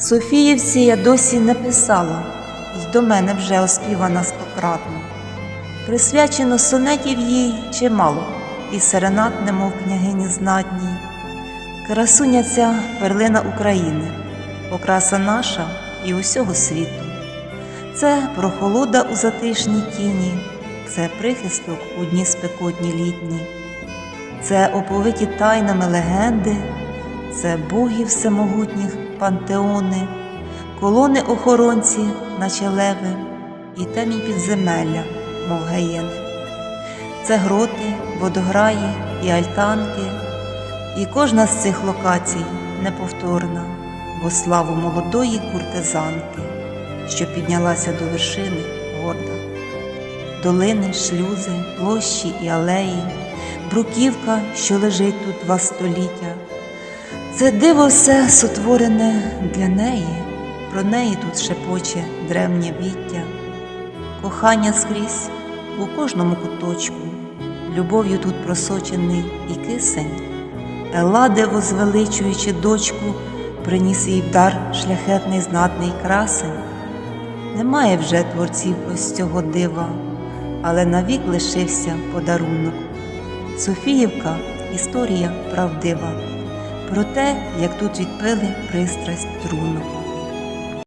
Софіївці я досі не писала, й до мене вже оспівана стократно. Присвячено сонетів їй чимало, і серенат, немов княгині знатній. Красуня ця перлина України, окраса наша і усього світу. Це прохолода у затишній тіні, це прихисток у дні спекотні літні, це оповиті тайнами легенди, це богів всемогутніх пантеони, колони охоронці, наче леви, і темінь підземелля, мов гаєни. Це гроти, водограї і альтанки, і кожна з цих локацій неповторна, бо славу молодої куртизанки, що піднялася до вершини горда. Долини, шлюзи, площі і алеї, бруківка, що лежить тут два століття. Це диво все сотворене для неї, про неї тут шепоче древнє віття, кохання скрізь у кожному куточку, любов'ю тут просочений і кисень, Еладе, возвеличуючи дочку, приніс їй в дар шляхетний знатний красень. Немає вже творців ось цього дива, але навік лишився подарунок. Софіївка історія правдива про те, як тут відпили пристрасть трунок.